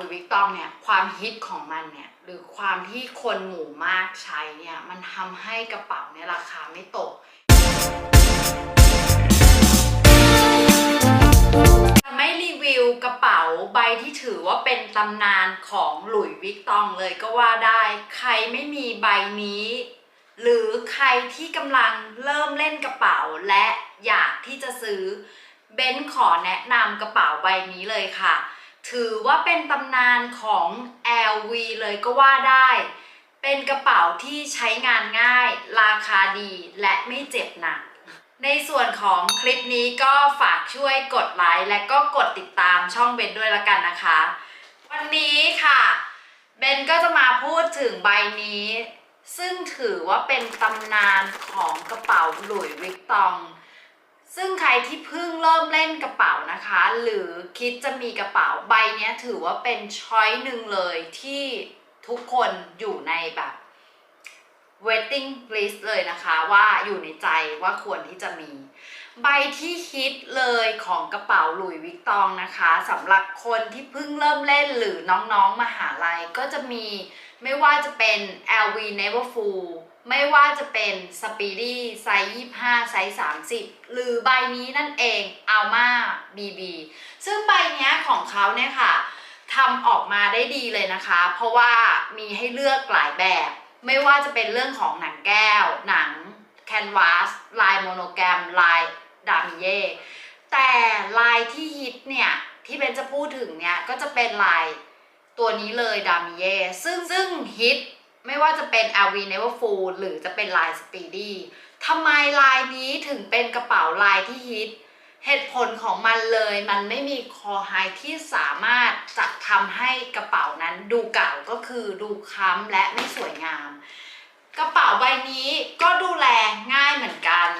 ลุยวิกตองเนี่ยความฮิตของมันเนี่ยหรือความที่คนหมู่มากใช้เนี่ยมันทำให้กระเป๋าเนี่ยราคาไม่ตกไม่รีวิวกระเป๋าใบที่ถือว่าเป็นตำนานของหลุยวิกตองเลยก็ว่าได้ ใครไม่มีใบนี้ หรือใครที่กำลังเริ่มเล่นกระเป๋าและอยากที่จะซื้อเบนขอแนะนำกระเป๋าใบนี้เลยค่ะ ถือว่าเป็นตำนานของ LV เลยก็ว่าได้ เป็นกระเป๋าที่ใช้งานง่าย ราคาดีและไม่เจ็บหนัก ในส่วนของคลิปนี้ก็ฝากช่วยกดไลค์และก็กดติดตามช่องเบนด้วยละกันนะคะ วันนี้ค่ะเบนก็จะมาพูดถึงใบนี้ ซึ่งถือว่าเป็นตำนานของกระเป๋าหลุยส์วิกตอง ซึ่งใครที่เพิ่งเริ่มเล่นกระเป๋านะคะ หรือคิดจะมีกระเป๋าใบนี้ถือว่าเป็นช้อยหนึ่งเลยที่ทุกคนอยู่ในแบบ waiting list เลยนะคะว่าอยู่ในใจว่าควรที่จะมี ใบที่ฮิตเลยของกระเป๋าหลุยวิกตองนะคะสำหรับคนที่เพิ่งเริ่มเล่นหรือน้องๆมหาลัยก็จะมี ไม่ว่าจะเป็น LV Neverfull ไม่ว่าจะเป็น Speedy ไซส์25 ไซส์ 30 หรือใบนี้นั่นเอง Alma BB ซึ่งใบนี้ของเขาเนี่ยค่ะทำออกมาได้ดีเลยนะคะ เพราะว่ามีให้เลือกหลายแบบ ไม่ว่าจะเป็นเรื่องของหนังแก้ว หนังแคนวาสลายโมโนแกรม ลายดามิเย่แต่ลายที่ฮิตเนี่ย ที่เบนจะพูดถึงเนี่ย ก็จะเป็นลาย ตัวนี้เลยดามิเย่ซึ่งซึ่งฮิตไม่ว่าจะเป็น LV Neverfull หรือจะเป็นลาย Speedy ทำไมลายนี้ถึงเป็นกระเป๋าลายที่ฮิต เหตุผลของมันเลยมันไม่มีคอไฮที่สามารถจะทำให้กระเป๋านั้นดูเก่าก็คือดูค้ำและไม่สวยงาม กระเป๋าใบนี้ก็ดูแลง่ายเหมือนกัน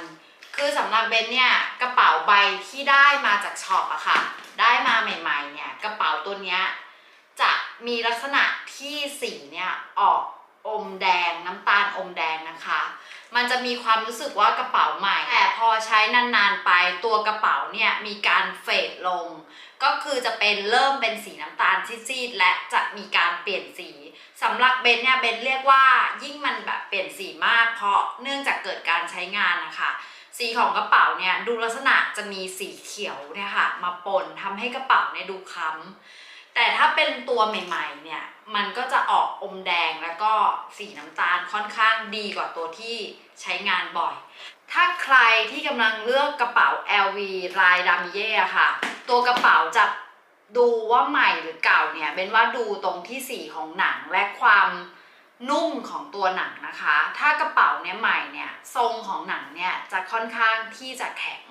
คือสำหรับเบนเนี่ยกระเป๋าใบที่ได้มาจากช็อปอะค่ะ ได้มาใหม่ๆเนี่ยกระเป๋าตัวเนี้ย จะมีลักษณะที่สีเนี่ยออกอมแดงน้ำตาลอมแดงนะคะ มันจะมีความรู้สึกว่ากระเป๋าใหม่ แต่พอใช้นานๆไปตัวกระเป๋าเนี่ยมีการเฟดลง ก็คือจะเป็นเริ่มเป็นสีน้ำตาลซีดๆและจะมีการเปลี่ยนสีสำหรับเบนเนี่ยเบนเรียกว่ายิ่งมันแบบเปลี่ยนสีมาก เพราะเนื่องจากเกิดการใช้งานนะคะสีของกระเป๋าเนี่ยดูลักษณะจะมีสีเขียวเนี่ยค่ะมาปนทำให้กระเป๋าเนี่ยดูค้ำ แต่ถ้าเป็นตัวใหม่ ๆ เนี่ย มันก็จะออกอมแดงแล้วก็สีน้ำตาลค่อนข้างดีกว่าตัวที่ใช้งานบ่อย ถ้าใครที่กำลังเลือกกระเป๋า LV ลายดามเย่ค่ะ ตัวกระเป๋าจะดูว่าใหม่หรือเก่าเนี่ยเป็นว่าดูตรงที่สีของหนังและความนุ่มของตัวหนังนะคะ ถ้ากระเป๋าเนี่ยใหม่เนี่ยทรงของหนังเนี่ยจะค่อนข้างที่จะแข็ง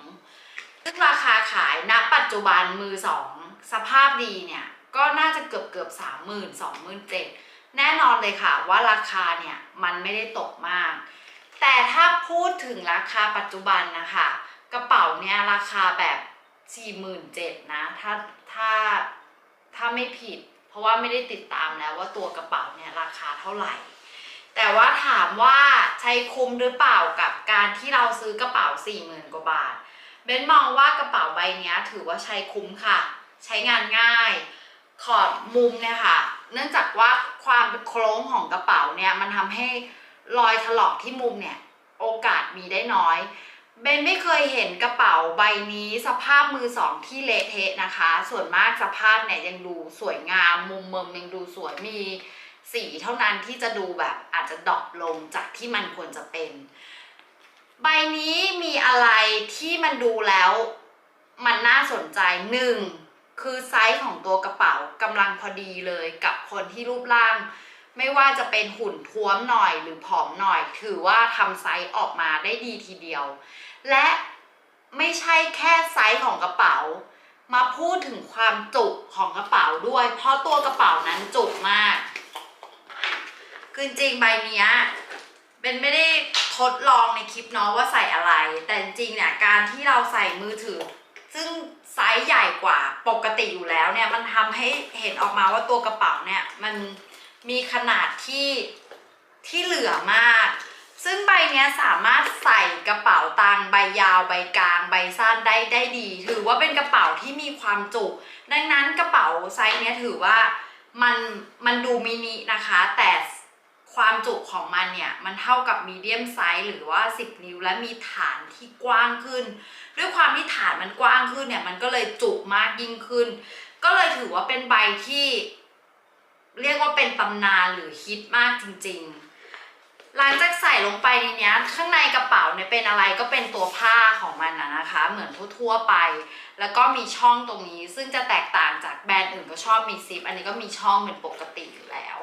ซึ่งราคาขายณปัจจุบันมือสองสภาพดีเนี่ย ก็น่าจะเกือบเกือบสามหมื่นสองหมื่นเจ็ดแน่นอนเลยค่ะว่าราคาเนี่ยมันไม่ได้ตกมาก แต่ถ้าพูดถึงราคาปัจจุบันนะคะกระเป๋าเนี่ยราคาแบบสี่หมื่นเจ็ดนะถ้าถ้าถ้าไม่ผิด เพราะว่าไม่ได้ติดตามแล้วว่าตัวกระเป๋าเนี่ยราคาเท่าไหร่ แต่ว่าถามว่าใช้คุ้มหรือเปล่ากับการที่เราซื้อกระเป๋าสี่หมื่นกว่าบาทเบนมองว่ากระเป๋าใบนี้ถือว่าใช้คุ้มค่ะ ใช้งานง่าย ขอบมุมเนี่ยค่ะ เนื่องจากว่าความโค้งของกระเป๋าเนี่ยมันทำให้รอยถลอกที่มุมเนี่ยโอกาสมีได้น้อย เบนไม่เคยเห็นกระเป๋าใบนี้สภาพมือสองที่เละเทะนะคะ ส่วนมากสภาพเนี่ยยังดูสวยงาม มุมเมิมยังดูสวยมีสีเท่านั้นที่จะดูแบบอาจจะดรอปลงจากที่มันควรจะเป็น ใบนี้มีอะไรที่มันดูแล้ว มันน่าสนใจหนึ่ง คือไซส์ของตัวกระเป๋ากำลังพอดีเลยกับคนที่รูปร่าง ไม่ว่าจะเป็นหุ่นท้วมหน่อยหรือผอมหน่อย ถือว่าทำไซส์ออกมาได้ดีทีเดียว และไม่ใช่แค่ไซส์ของกระเป๋า มาพูดถึงความจุของกระเป๋าด้วย เพราะตัวกระเป๋านั้นจุมากคือจริงใบเนี้ยเป็นไม่ได้ทดลองในคลิปเนาะว่าใส่อะไร แต่จริงเนี่ยการที่เราใส่มือถือ ซึ่ง ไซส์ใหญ่กว่าปกติอยู่แล้วเนี่ยมันทำให้เห็นออกมาว่าตัวกระเป๋าเนี่ยมันมีขนาดที่ที่เหลือมาก ซึ่งใบเนี้ยสามารถใส่กระเป๋าตังค์ใบยาวใบกลาง ใบสั้นได้ได้ดี ถือว่าเป็นกระเป๋าที่มีความจุ ดังนั้นกระเป๋าไซส์เนี้ยถือว่ามันมันดูมินินะคะแต่ ความจุของมันเนี่ยมันเท่ากับมีเดียมไซส์หรือว่า 10 นิ้ว และมีฐานที่กว้างขึ้น ด้วยความที่ฐานมันกว้างขึ้นเนี่ยมันก็เลยจุมากยิ่งขึ้น ก็เลยถือว่าเป็นใบที่ เรียกว่าเป็นตำนานหรือฮิตมากจริงๆ หลังจากใส่ลงไปในนี้ข้างในกระเป๋าเนี่ยเป็นอะไรก็เป็นตัวผ้าของมันนะนะคะ เหมือนทั่วๆไป แล้วก็มีช่องตรงนี้ซึ่งจะแตกต่างจากแบรนด์อื่นก็ชอบมีซิป อันนี้ก็มีช่องเป็นปกติอยู่แล้ว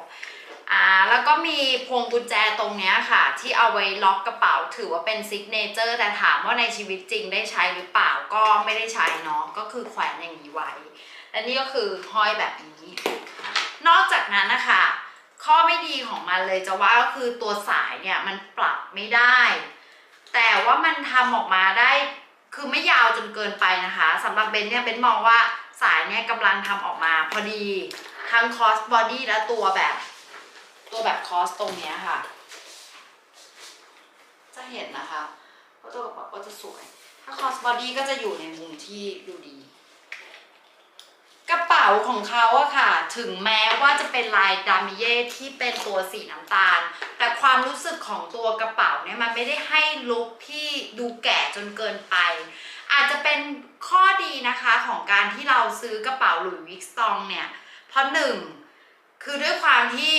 อ่าแล้วก็มีพวงกุญแจตรงเนี้ยค่ะ ที่เอาไว้ล็อกกระเป๋าถือว่าเป็นซิกเนเจอร์แต่ถามว่าในชีวิตจริงได้ใช้หรือเปล่าก็ไม่ได้ใช้เนาะก็คือแขวนอย่างนี้ไว้ และนี่ก็คือห้อยแบบนี้ นอกจากนั้นนะคะข้อไม่ดีของมันเลยจะว่าก็คือตัวสายเนี่ยมันปรับไม่ได้ แต่ว่ามันทำออกมาได้คือไม่ยาวจนเกินไปนะคะสำหรับเบนเนี่ยเบนมองว่าสายเนี่ยกำลังทำออกมาพอดีทั้งคอสบอดี้และตัวแบบ ตัวแบบคอสตรงเนี้ยค่ะ จะเห็นนะคะว่าตัวกระเป๋าก็จะสวย ถ้าคอสบอดี้ก็จะอยู่ในมุมที่ดูดี กระเป๋าของเขาอะค่ะ ถึงแม้ว่าจะเป็นลายดามิเย่ที่เป็นตัวสีน้ำตาล แต่ความรู้สึกของตัวกระเป๋าเนี่ยมันไม่ได้ให้ลุคที่ดูแก่จนเกินไป อาจจะเป็นข้อดีนะคะของการที่เราซื้อกระเป๋าหลุยส์วิกตองเนี่ย เพราะหนึ่งคือด้วยความที่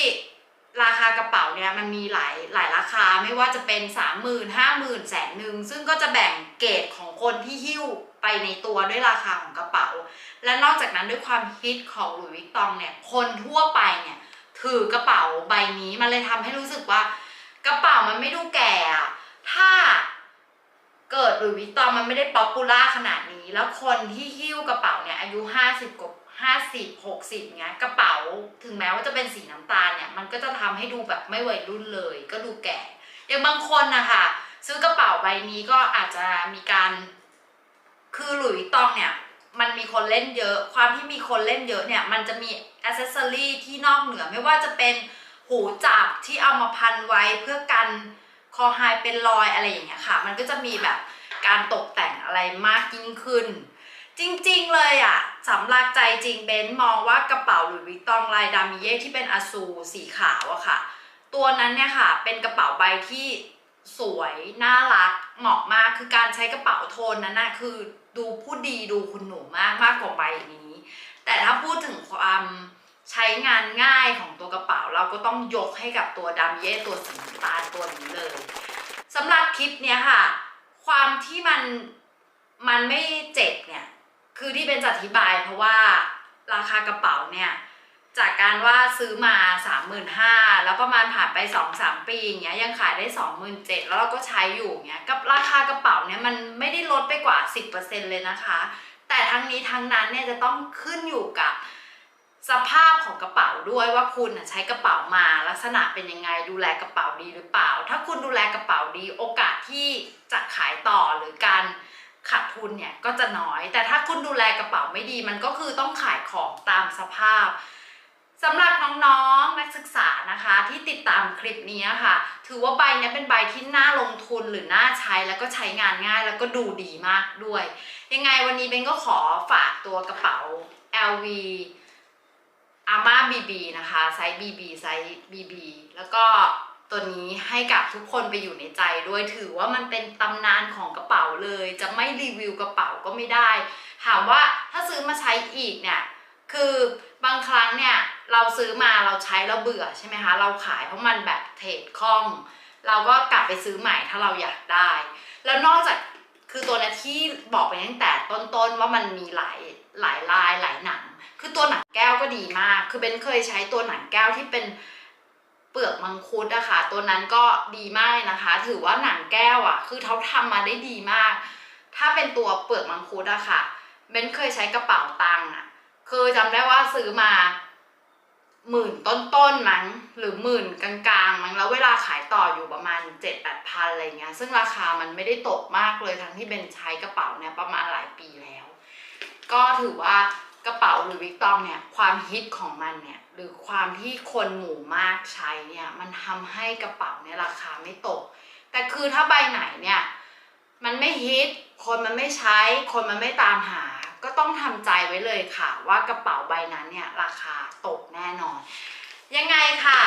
ราคากระเป๋าเนี่ยมันมีหลายหลายราคาไม่ว่าจะเป็นสามหมื่นห้าหมื่นแสนหนึ่งซึ่งก็จะแบ่งเกรดของคนที่หิ้วไปในตัวด้วยราคาของกระเป๋า และนอกจากนั้นด้วยความฮิตของหลุยส์วิกตองเนี่ยคนทั่วไปเนี่ยถือกระเป๋าใบนี้มันเลยทำให้รู้สึกว่ากระเป๋ามันไม่ดูแก่อะถ้าเกิดหลุยส์วิกตองมันไม่ได้ป๊อปปูล่าขนาดนี้ แล้วคนที่หิ้วกระเป๋าเนี่ยอายุห้าสิบกว่า ห้าสิบหกสิบเงี้ยกระเป๋าถึงแม้ว่าจะเป็นสีน้ำตาลเนี่ย มันก็จะทำให้ดูแบบไม่วัยรุ่นเลย ก็ดูแก่อย่างบางคนนะคะซื้อกระเป๋าใบนี้ก็อาจจะมีการ คือหลุยตองเนี่ย มันมีคนเล่นเยอะ ความที่มีคนเล่นเยอะเนี่ย มันจะมีอ c เซสซอรีที่นอกเหนือไม่ว่าจะเป็นหูจับที่เอามาพันไว้เพื่อกันคอไฮเป็นรอยอะไรอย่างเงี้ยค่ะ มันก็จะมีแบบการตกแต่งอะไรมากยิ่งขึ้น จริงๆเลยอะสำหรับใจจริงเบนมองว่ากระเป๋าหลุยวิกตองลายดามิเย่ที่เป็นอซูสีขาวอะค่ะ ตัวนั้นเนี่ยค่ะ เป็นกระเป๋าใบที่สวยน่ารักเหมาะมากคือการใช้กระเป๋าโทนนั้นนะคือดูผู้ดีดูคุณหนูมากมากกว่าใบนี้ แต่ถ้าพูดถึงความใช้งานง่ายของตัวกระเป๋าเราก็ต้องยกให้กับตัวดำเย่ตัวสีน้ำตาลตัวนี้เลยสำหรับคลิปเนี้ยค่ะ ความที่มันมันไม่เจ็บเนี่ย คือที่เป็นจะอธิบายเพราะว่าราคากระเป๋าเนี่ยจากการว่าซื้อมา 35,000แล้วประมาณผ่านไป 2-3 ปีอย่างเงี้ยยังขายได้ 27,000แล้วเราก็ใช้อยู่เงี้ยกับราคากระเป๋าเนี่ยมันไม่ได้ลดไปกว่า 10%เลยนะคะ แต่ทั้งนี้ทั้งนั้นเนี่ยจะต้องขึ้นอยู่กับสภาพของกระเป๋าด้วยว่าคุณใช้กระเป๋ามาลักษณะเป็นยังไงดูแลกระเป๋าดีหรือเปล่า ถ้าคุณดูแลกระเป๋าดีโอกาสที่จะขายต่อหรือการ ขาดทุนเนี่ยก็จะน้อย แต่ถ้าคุณดูแลกระเป๋าไม่ดี มันก็คือต้องขายของตามสภาพสำหรับน้องๆนักศึกษานะคะที่ติดตามคลิปนี้ค่ะ ถือว่าใบนี้เป็นใบที่น่าลงทุนหรือน่าใช้แล้วก็ใช้งานง่ายแล้วก็ดูดีมากด้วย ยังไงวันนี้เบนก็ขอฝากตัวกระเป๋า LV อาม่า BB นะคะไซส์ BB ไซส์ BB แล้วก็ ตัวนี้ให้กับทุกคนไปอยู่ในใจด้วยถือว่ามันเป็นตำนานของกระเป๋าเลย จะไม่รีวิวกระเป๋าก็ไม่ได้ ถามว่าถ้าซื้อมาใช้อีกเนี่ยคือบางครั้งเนี่ยเราซื้อมาเราใช้แล้วเบื่อใช่ไหมคะเราขายเพราะมันแบบเทรดคล่อง เราก็กลับไปซื้อใหม่ถ้าเราอยากได้ แล้วนอกจากคือตัวนี้ที่บอกไปตั้งแต่ต้นๆว่ามันมีหลายหลายลายหลายหนัง คือตัวหนังแก้วก็ดีมาก คือเบนเคยใช้ตัวหนังแก้วที่เป็น ลือกมังคุดอะค่ะ ตัวนั้นก็ดีมากนะคะ ถือว่าหนังแก้วอะคือเขาทำมาได้ดีมาก ถ้าเป็นตัวเปลือกมังคุดอะค่ะเบนเคยใช้กระเป๋าตังค์อะเคยจำได้ว่าซื้อมาหมื่นต้นๆมั้งหรือหมื่นกลางๆมั้งแล้วเวลาขายต่ออยู่ประมาณเจ็ดแปดพันอะไรเงี้ยซึ่งราคามันไม่ได้ตกมากเลยทั้งที่เบนใช้กระเป๋าเนี่ยประมาณหลายปีแล้ว ก็ถือว่า กระเป๋าหรือวิกตองเนี่ยความฮิตของมันเนี่ยหรือความที่คนหมู่มากใช้เนี่ยมันทำให้กระเป๋าเนี่ยราคาไม่ตก แต่คือถ้าใบไหนเนี่ยมันไม่ฮิต คนมันไม่ใช้ คนมันไม่ตามหา ก็ต้องทำใจไว้เลยค่ะ ว่ากระเป๋าใบนั้นเนี่ยราคาตกแน่นอน ยังไงค่ะ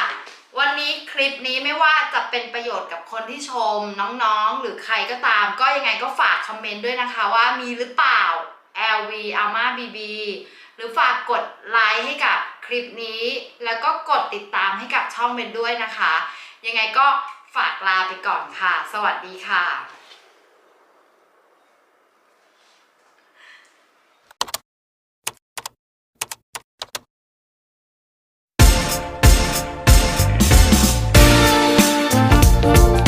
วันนี้คลิปนี้ไม่ว่าจะเป็นประโยชน์กับคนที่ชมน้องๆ หรือใครก็ตาม ก็ยังไงก็ฝากคอมเมนต์ด้วยนะคะว่ามีหรือเปล่า LV Alma BB หรือฝากกดไลค์ให้กับคลิปนี้ แล้วก็กดติดตามให้กับช่องเบนด้วยนะคะ ยังไงก็ฝากลาไปก่อนค่ะ สวัสดีค่ะ